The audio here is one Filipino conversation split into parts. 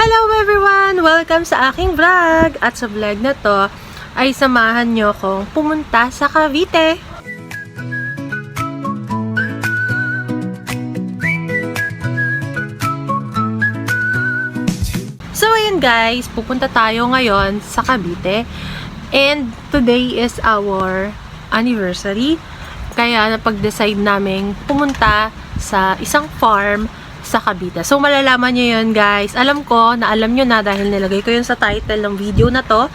Hello everyone! Welcome sa aking vlog! At sa vlog na to ay samahan nyo kong pumunta sa Cavite. So ayun guys, pupunta tayo ngayon sa Cavite. And today is our anniversary. Kaya napag-decide namin pumunta sa isang farm sa Cavite. So malalaman nyo yun guys. Alam ko na alam nyo na dahil nilagay ko yun sa title ng video na to.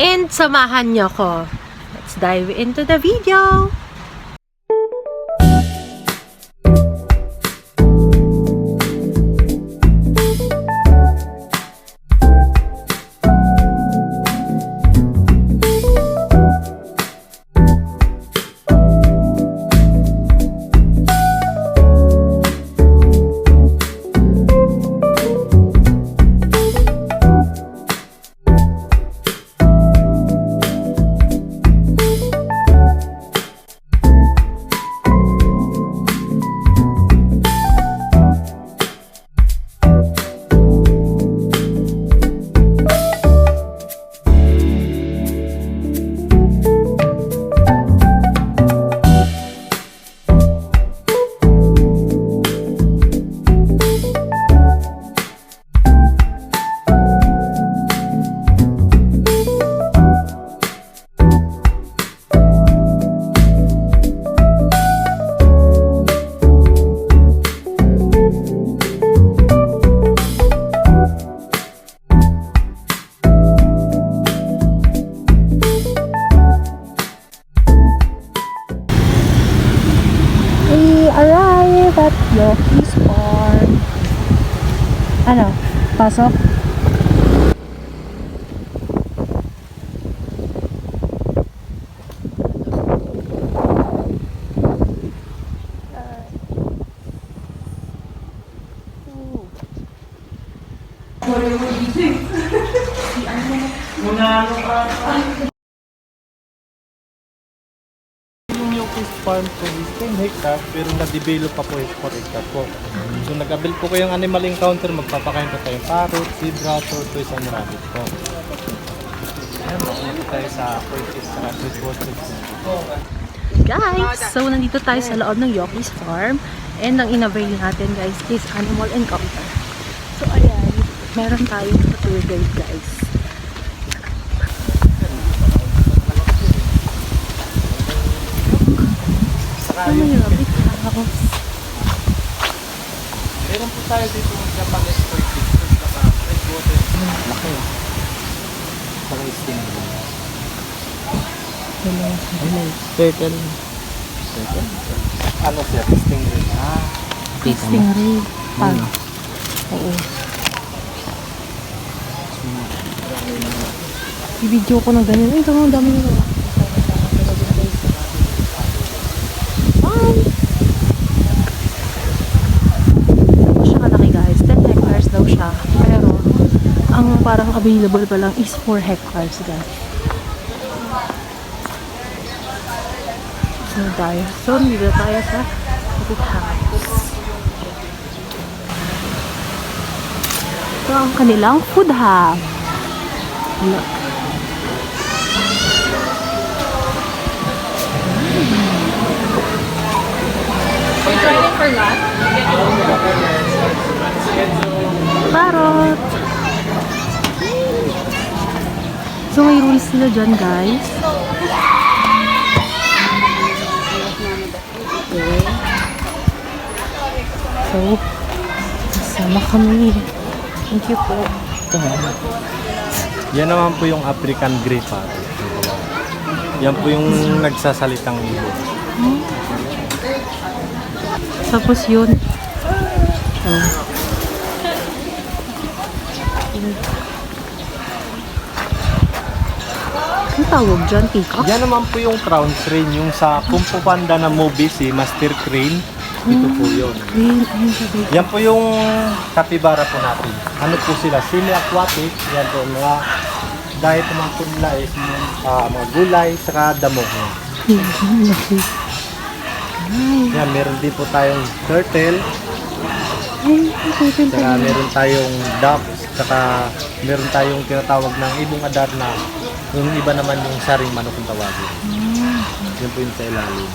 And samahan nyo ko. Let's dive into the video! Pasok? Yung Farm po is 10 hectares pero na-develop pa po is 4 hectares po. So nag-avail po kayong animal encounter, magpapakain po tayong parrot, zebra, tortoise, and rabbit po. Ayan, makulit tayo sa Portis sa Sweetwater. Guys, so nandito tayo sa loob ng Yoki's Farm. And ang inavail natin guys is Animal Encounter. So ayan, meron tayong tour guide guys. Saka Ano yung, yung house? meron po tayo dito ng Japanese Portis sa Sweetwater. Laki. Saka stingray. Hello. Turtle. Turtle? Ano siya? Stingray. Ah. Stingray. Pag. Oo. I-video ko ng ganyan. Ay, ito ang dami nila. Bye! Ito siya kalaki guys. 10 hectares daw siya. Pero, ang parang available pa lang is 4 hectares guys. So, tayo. So, nandito tayo sa Kapit House. Ito ang kanilang food hub. Look. Parot! So, may rules sila dyan, guys. Okay. So, sama kami. Thank you po. Yan naman po yung African Grey Parrot. Yan po yung nagsasalitang ibon. Tapos yun. Oh. Tawag dyan, peacock? Yan naman po yung crown crane, yung sa Kung Fu Panda na movie, si Master Crane. Ito po yun. Green, ayun. Yan po yung capybara po natin. Ano po sila? Semi-aquatic. Yan po, mga diet naman po nila is ah, mga gulay, saka damo. Ayun, ang laki. Ay, Yan, meron din po tayong turtle, ay, ang turtle saka pala. meron tayong duck, Tsaka meron tayong tinatawag ng ibong adar na yung iba naman yung saring manok kung tawagin. Yun po yung sa ilalim.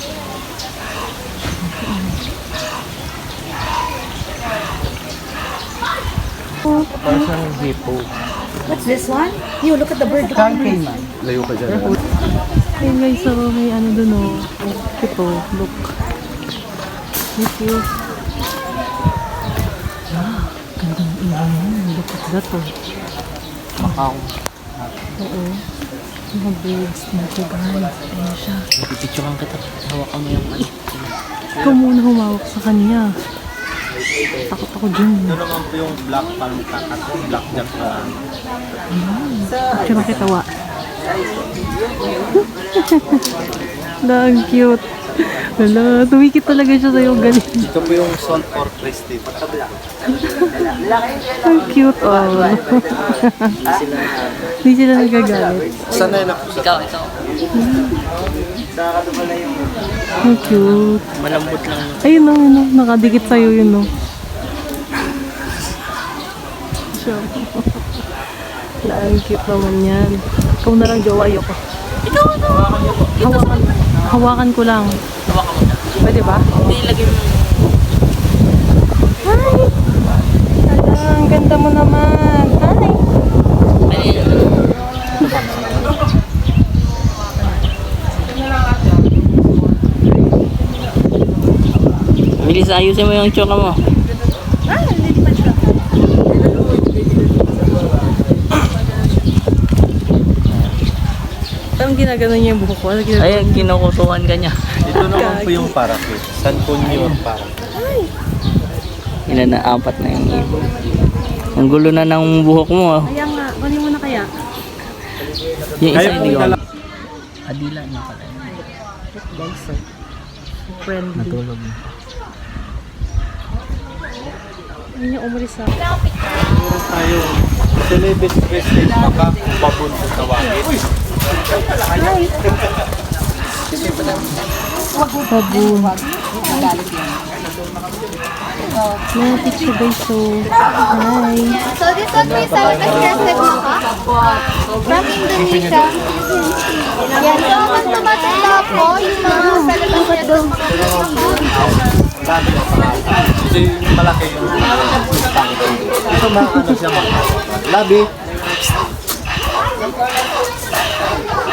Parang siyang hippo. What's this one? You look at the bird. Look at the bird. Layo ka dyan. Ayun guys, so may ano dun oh. Ito, look. Thank you. Ah, gandang ilaw yan. Look at that oh. Macau. Oo. Mga birds dito guys. Ayun siya. Pipicturean kita. Hawakan mo yung ano. Ikaw muna humawak sa kanya. Takot ako dun. Ito naman po yung black palm kakat, black jack na Tsaka kitawa. Na, ang cute. Wala, tumikit talaga siya sa'yo. Galing. Ito po yung salt pork Christie. Ang cute, oh. Hindi sila nagagalit. Sanay na po sa Ikaw, ikaw. Ang cute. Malambot lang. Ayun, oh, yun, oh. Nakadikit sa'yo yun, oh. Siya. Ang cute naman yan. Ikaw na lang, jowa, ayoko. Ikaw, ikaw. Hawakan, hawakan ko lang. Hawakan mo na. Pwede ba? Hindi, lagyan mo. Hi! Hala, ang ganda mo naman. Hi! Ano yun? Bilis, ayusin mo yung tsoka mo. Parang ginagano niya yung buhok ko. Ano? Ay, kinukutukan ka niya. Ito naman po yung parakit. San Cunyor parakit. Ilan na, apat na yung ibon. Ang gulo na ng buhok mo. ah. Kaya nga, kunin mo na kaya. Yung isa Kaya hindi ko. dala- Adila niya pala. Guys, so, friendly. Natulog. Hindi niya umalis sa... Meron tayong Celebes Christie baka babon kung tawagin. Baboon. May picture guys, so... Hi! So this may sabi kasi rested mo ka? From Indonesia. Yan. So pag tumatanda po, yung mga salabas niya doon, Kasi yung malaki yung Ito mga ano siya labi.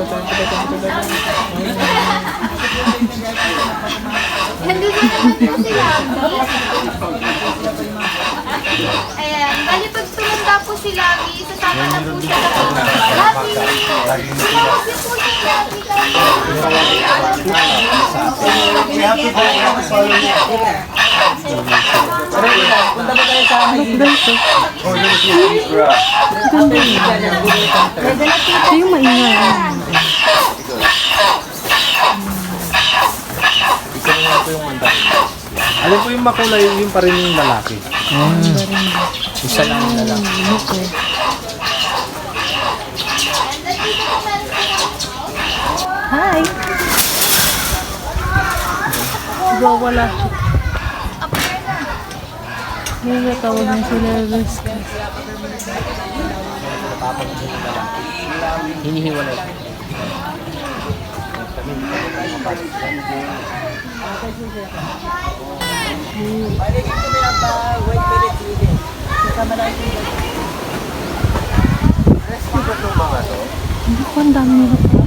naman po si Lagi. Ayan. Bali pag tumanda po si Lagi, sasama na po siya sa Lagi! Tumawag po si Lagi. Ito yung maingay. Isa na nga po yung mandarin. Alam po yung makulay, yung pa rin yung lalaki. Isa lang na lang. Okay. Hi! Wala siya. May natawag na sila risk. Hinihiwalay. Hindi ko ang dami nila.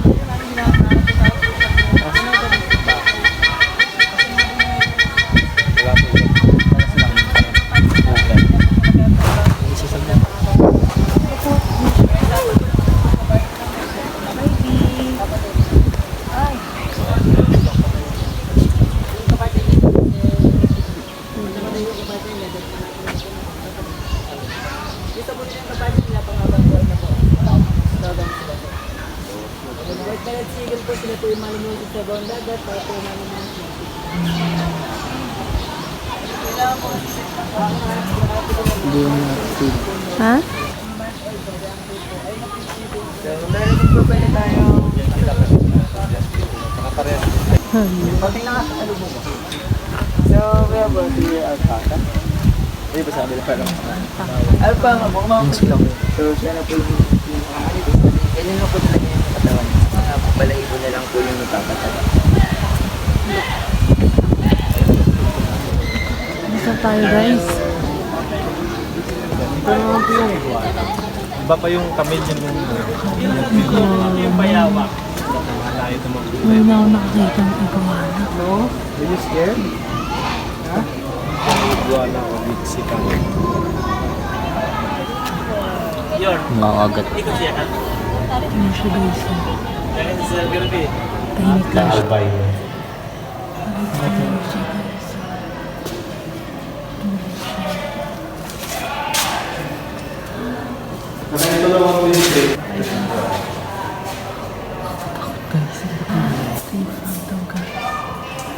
Hindi mo na-feed. Ha? So, we have a dear alpaca. Hindi ba sabi na parang Alpaca, ko lang. So, siya na po yung Ganyan na po talaga yung katawan. Mga balahibo na lang po yung napapatala. Isa tayo guys. Ito naman po yung iguana. Iba pa yung chameleon yung yung payawa. Malayo naman po. Ngayon ako nakakita ng iguana. No? Are you scared? Ha? Iguana o Mexican. Mga agat. Ano siya guys? Tahimik lang siya. Albino. Ito lang ako yung ito yung guys.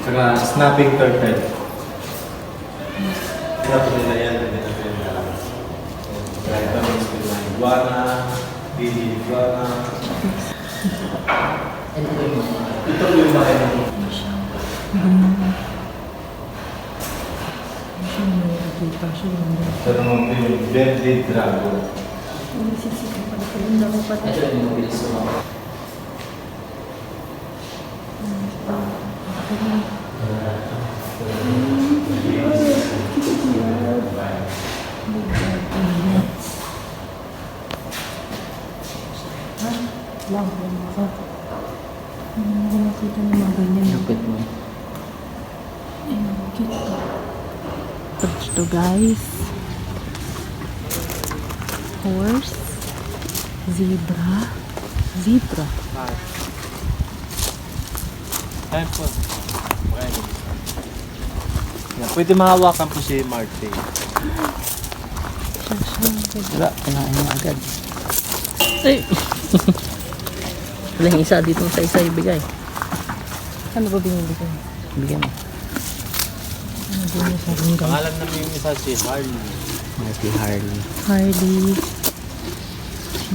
Saka snapping turtle. Sinabi nila yan, hindi na pinag Kaya ito ang mga iguana, pili iguana. Ito po yung bahay ng Nakikita siya yung Ito naman po yung Bentley Dragon. lang. Ano Hindi ko nakita ng mga ganyan. Lupit mo. Ayun. Search to guys. Horse. Zebra. Zebra. Time po. Yan, pwede mahawakan po si Marte. Siya siya. Wala, kinain mo agad. Ay! Wala yung isa dito sa isa ibigay. Ano ba binili ko? Bigyan mo. Ano binili sa akin guys? Pangalan namin yung isa si Harley. Marty Harley. Harley. Hi.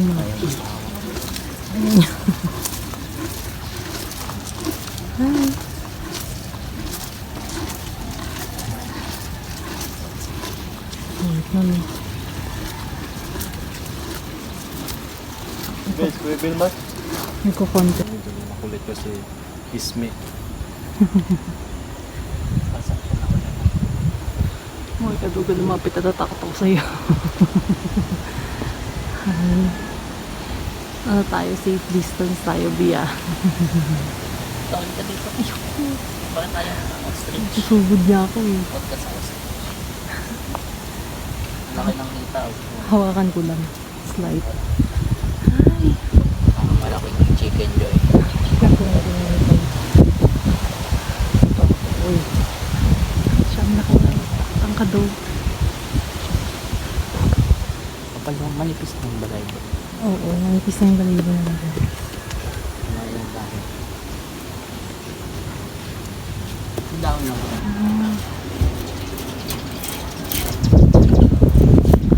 Wait mami. Guys, Kuya Vilmar. Nagko-content. Makulit ko si Ismi. Mga kadugo lumapit at tatakot ako sa'yo. Hi. Ano tayo? Safe distance tayo, Bia. Tawag ka dito. Baka tayo ostrich. Susugod niya ako eh. Podcast ostrich. Laki ng kita. Hawakan ko lang. Slide. Hi. Ang malaking chicken joy. Uy. Siyang laki na. Ang kado. Kapag yung manipis ng balay. Oo, nanipis na yung balibo na natin. Ano yung dahil. Down lang.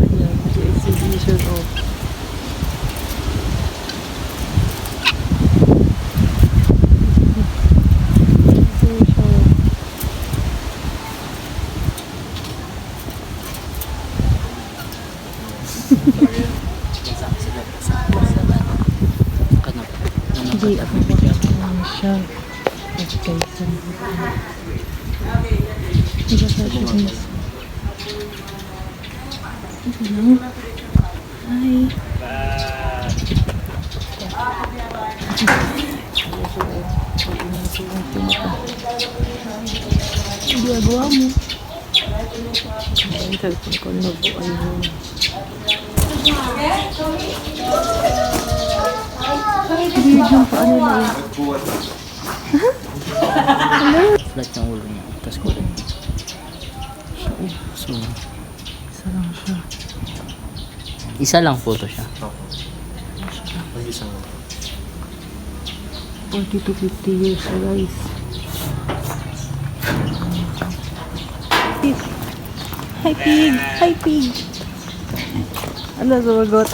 Ayan, exhibition of exhibition. Kasama sila. Kasama sila. Kanap. Hindi, ako ba lang siya. Okay, guys? Ito lang. Hi. Hindi agawa mo. Ang cellphone ko na po. Ayun. Weird yung paa nila eh. Flat yung ulo niya. Tapos kulay. So, Isa lang siya. isa lang photo siya. Mag-isang. 40 to 50 years na guys. Pig. Hi pig! Hi pig! Ano sumagot?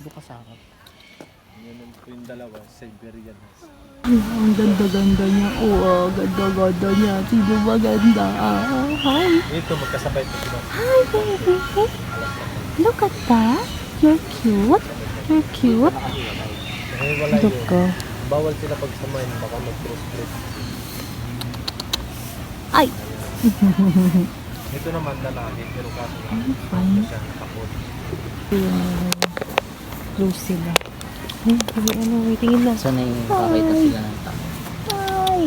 Bukas ako. Yan po yung dalawa, Siberian Husky. Ang ganda-ganda niya. Oo, ganda-ganda niya. Sino ba ganda? Ah, hi! Ito, magkasabay ito sila. Hi, baby! Look at that! You're cute! You're cute! Eh, wala Look ko. Bawal sila pagsamahin, baka mag-crossbreed. Ay! Ito naman lalaki, pero kaso lang, Fine. siya takot. Close sila. Ay, ano, may tingin na. Sana yung pakita sila ng tao. Hi!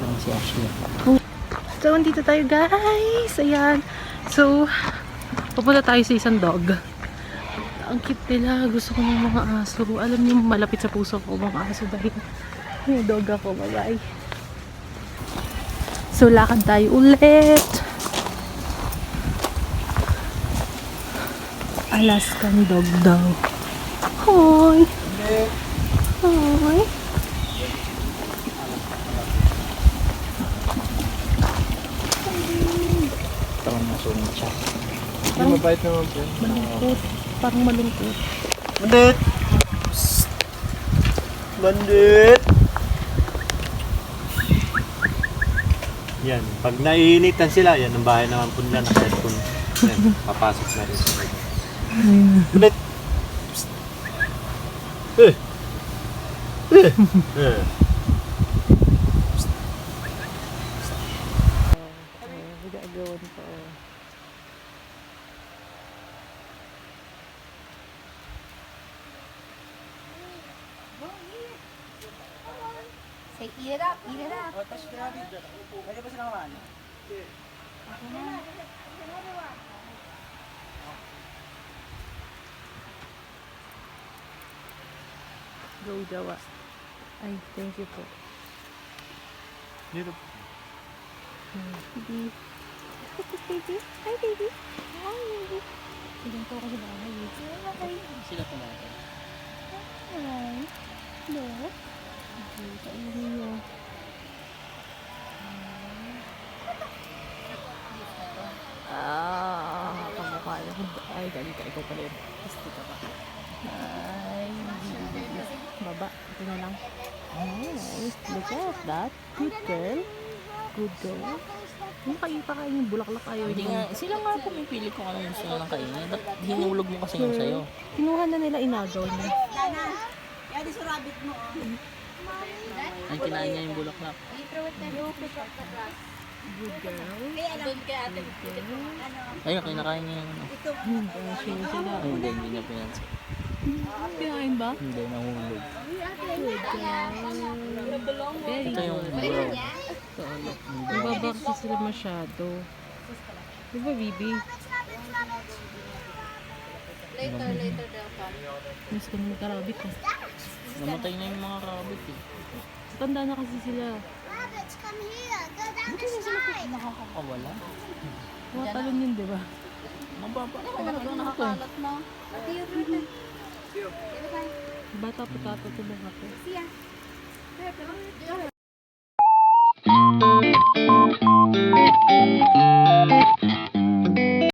Parang si Ashley. So, andito tayo guys. Ayan. So, pupunta tayo sa isang dog. Ang cute nila. Gusto ko ng mga aso. Alam niyo, malapit sa puso ko mga aso dahil may dog ako. Bye-bye. So, lakad tayo ulit. Alaskan dog daw. Hoy! Hoy! Ito ang nasunod siya. Hindi mabait naman po. Malungkot. Parang malungkot. Bandit! Bandit! Yan, pag naiinitan sila, yan ang bahay naman po nila naka-headphone. Yan, papasok na rin! Psst! Eh! Eh! Eh! Go, Jawa. Ay, thank you po. Dito. Baby. baby. Hi, baby. Hi, baby. Tignan ko kasi baka may Sila kumain. Hi. Hello. Okay, kainin niyo. Ah, kamukha niya. Ay, galing ka. Ikaw pala yun. Gusto ka ba? Ay, baba. Ito na lang. Nice. Look at that. Good girl. Good girl. Ano kayo pa kayo yung bulaklak ayaw Hindi nga, sila nga pumipili kung anong gusto nilang kainin. Ba't hinulog mo kasi yung sayo? Kinuha na nila inagaw niya. Ang kinain niya yung bulaklak. You throw it there. You pick up the grass. Good girl. Ayun, kinakain niya yung ano. Hmm, passion sila. Ay, hindi, hindi niya pinansin. Kinain ba? Hindi, nahulog. Very Ito yung good. Nababa kasi sila masyado. Di ba, Bibi? Later, later they'll come. Mas kami magkarabit eh. Namatay na yung mga rabbit eh. Tanda na kasi sila. Rabbits, come here. Go down the slide. Nakakawala. Mga talon yun, di ba? Mababa. Nakakalat mo. What do you do? Bata po tato ko mga po. Siya. Thank you.